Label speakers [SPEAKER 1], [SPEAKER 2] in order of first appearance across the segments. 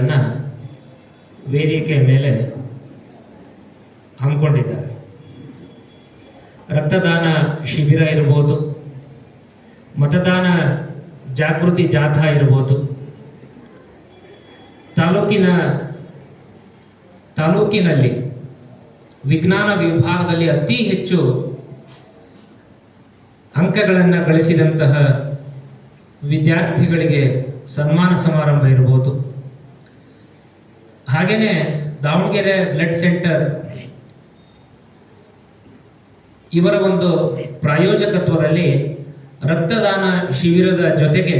[SPEAKER 1] ಕಾರ್ಯಕ್ರಮಗಳನ್ನು ವೇದಿಕೆಯ ಮೇಲೆ ಹಮ್ಮಿಕೊಂಡಿದ್ದಾರೆ. ರಕ್ತದಾನ ಶಿಬಿರ ಇರ್ಬೋದು, ಮತದಾನ ಜಾಗೃತಿ ಜಾಥಾ ಇರ್ಬೋದು, ತಾಲೂಕಿನ, ತಾಲೂಕಿನಲ್ಲಿ ವಿಜ್ಞಾನ ವಿಭಾಗದಲ್ಲಿ ಅತಿ ಹೆಚ್ಚು ಅಂಕಗಳನ್ನು ಗಳಿಸಿದಂತಹ ವಿದ್ಯಾರ್ಥಿಗಳಿಗೆ ಸನ್ಮಾನ ಸಮಾರಂಭ ಇರ್ಬೋದು. ಹಾಗೆಯೇ ದಾವಣಗೆರೆ ಬ್ಲಡ್ ಸೆಂಟರ್ ಇವರ ಒಂದು ಪ್ರಾಯೋಜಕತ್ವದಲ್ಲಿ ರಕ್ತದಾನ ಶಿಬಿರದ ಜೊತೆಗೆ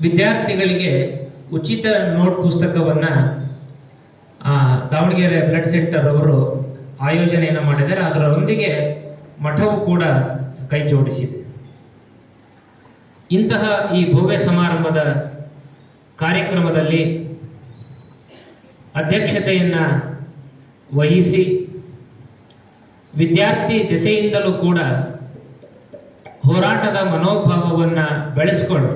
[SPEAKER 1] ವಿದ್ಯಾರ್ಥಿಗಳಿಗೆ ಉಚಿತ ನೋಟ್ ಪುಸ್ತಕವನ್ನು ದಾವಣಗೆರೆ ಬ್ಲಡ್ ಸೆಂಟರ್ ಅವರು ಆಯೋಜನೆಯನ್ನು ಮಾಡಿದ್ದಾರೆ. ಅದರೊಂದಿಗೆ ಮಠವು ಕೂಡ ಕೈ ಜೋಡಿಸಿದೆ. ಇಂತಹ ಈ ಭವ್ಯ ಸಮಾರಂಭದ ಕಾರ್ಯಕ್ರಮದಲ್ಲಿ ಅಧ್ಯಕ್ಷತೆಯನ್ನು ವಹಿಸಿ ವಿದ್ಯಾರ್ಥಿ ದೆಸೆಯಿಂದಲೂ ಕೂಡ ಹೋರಾಟದ ಮನೋಭಾವವನ್ನು ಬೆಳೆಸ್ಕೊಂಡು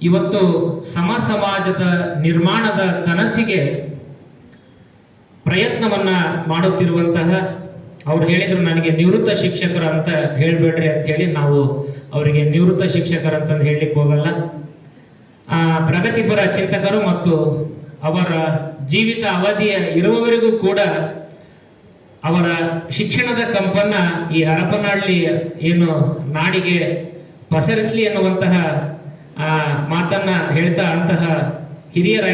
[SPEAKER 1] ಇವತ್ತು ಸಮ ಸಮಾಜದ ನಿರ್ಮಾಣದ ಕನಸಿಗೆ ಪ್ರಯತ್ನವನ್ನು ಮಾಡುತ್ತಿರುವಂತಹ ಅವ್ರು ಹೇಳಿದರು ನನಗೆ ನಿವೃತ್ತ ಶಿಕ್ಷಕರು ಅಂತ ಹೇಳಬೇಡ್ರಿ ಅಂತ ಹೇಳಿ ನಾವು ಅವರಿಗೆ ನಿವೃತ್ತ ಶಿಕ್ಷಕರು ಅಂತಂದು ಹೇಳಲಿಕ್ಕೆ ಹೋಗಲ್ಲ. ಪ್ರಗತಿಪರ ಚಿಂತಕರು ಮತ್ತು ಅವರ ಜೀವಿತ ಅವಧಿಯ ಇರುವವರೆಗೂ ಕೂಡ ಅವರ ಶಿಕ್ಷಣದ ಕಂಪನ್ನ ಈ ಹರಪನಹಳ್ಳಿ ಏನು ನಾಡಿಗೆ ಪಸರಿಸಲಿ ಎನ್ನುವಂತಹ ಮಾತನ್ನ ಹೇಳ್ತಾ ಅಂತಹ ಹಿರಿಯರ